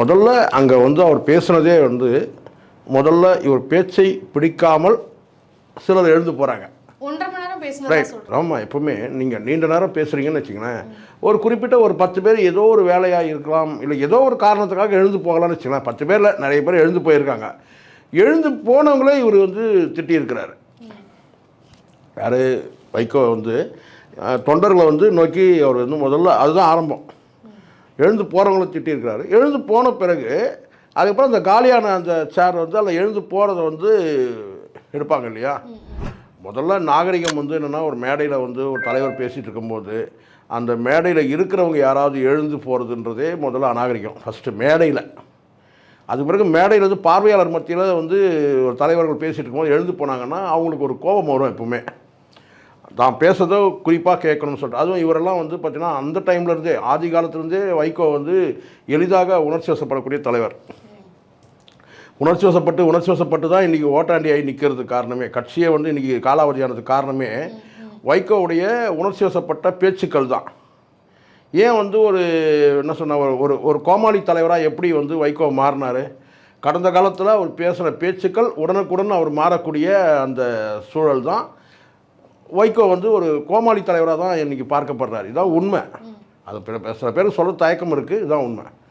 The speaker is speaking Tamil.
முதல்ல அங்கே வந்து அவர் பேசுனதே வந்து முதல்ல இவர் பேச்சை பிடிக்காமல் சிலர் எழுந்து போகிறாங்க ரைட் ஆமாம் எப்பவுமே நீங்கள் நீண்ட நேரம் பேசுகிறீங்கன்னு வச்சுங்களேன் ஒரு குறிப்பிட்ட ஒரு பத்து பேர் ஏதோ ஒரு வேலையாக இருக்கலாம் இல்லை ஏதோ ஒரு காரணத்துக்காக எழுந்து போகலாம்னு வச்சுங்களேன் பத்து பேரில் நிறைய பேர் எழுந்து போயிருக்காங்க. எழுந்து போனவங்களே இவர் வந்து திட்டியிருக்கிறாரு. யார்? வைகோ வந்து தொண்டர்களை வந்து நோக்கி அவர் வந்து முதல்ல அதுதான் ஆரம்பம். எழுந்து போகிறவங்கள திட்டியிருக்கிறாரு. எழுந்து போன பிறகு அதுக்கப்புறம் அந்த காலியான அந்த சேர் வந்து அதில் எழுந்து போகிறத வந்து எடுப்பாங்க இல்லையா? முதல்ல நாகரிகம் வந்து என்னென்னா ஒரு மேடையில் வந்து ஒரு தலைவர் பேசிகிட்டு இருக்கும்போது அந்த மேடையில் இருக்கிறவங்க யாராவது எழுந்து போகிறதுன்றதே முதல்ல அநாகரிகம். ஃபஸ்ட்டு மேடையில். அது பிறகு மேடையில் வந்து பார்வையாளர் மத்தியில் வந்து ஒரு தலைவர்கள் பேசிகிட்டு இருக்கும்போது எழுந்து போனாங்கன்னா அவங்களுக்கு ஒரு கோபம் வரும் எப்பவுமே. தான் பேசுறதோ குறிப்பாக கேட்கணும்னு சொல்லிட்டு. அதுவும் இவரெல்லாம் வந்து பார்த்தீங்கன்னா அந்த டைம்லேருந்தே ஆதி காலத்துலேருந்தே வைகோ வந்து எளிதாக உணர்ச்சி வசப்படக்கூடிய தலைவர். உணர்ச்சி வசப்பட்டு உணர்ச்சி வசப்பட்டு தான் இன்றைக்கி ஓட்டாண்டி ஆகி நிற்கிறதுக்கு காரணமே. கட்சியே வந்து இன்றைக்கி காலாவதியானதுக்கு காரணமே. வைகோவுடைய உணர்ச்சி வசப்பட்ட பேச்சுக்கள் தான். ஏன் வந்து ஒரு என்ன சொன்ன ஒரு- ஒரு ஒரு கோமாளி தலைவராக எப்படி வந்து வைகோ மாறினார்? கடந்த காலத்தில் அவர் பேசுகிற பேச்சுக்கள் உடனுக்குடன் அவர் மாறக்கூடிய அந்த சூழல் தான். வைகோ வந்து ஒரு கோமாளி தலைவராக தான் இன்றைக்கி பார்க்கப்படுறாரு. இதான் உண்மை. அது பிற- சில பேருக்கு சொல்ல தயக்கம் இருக்குது இதுதான் உண்மை.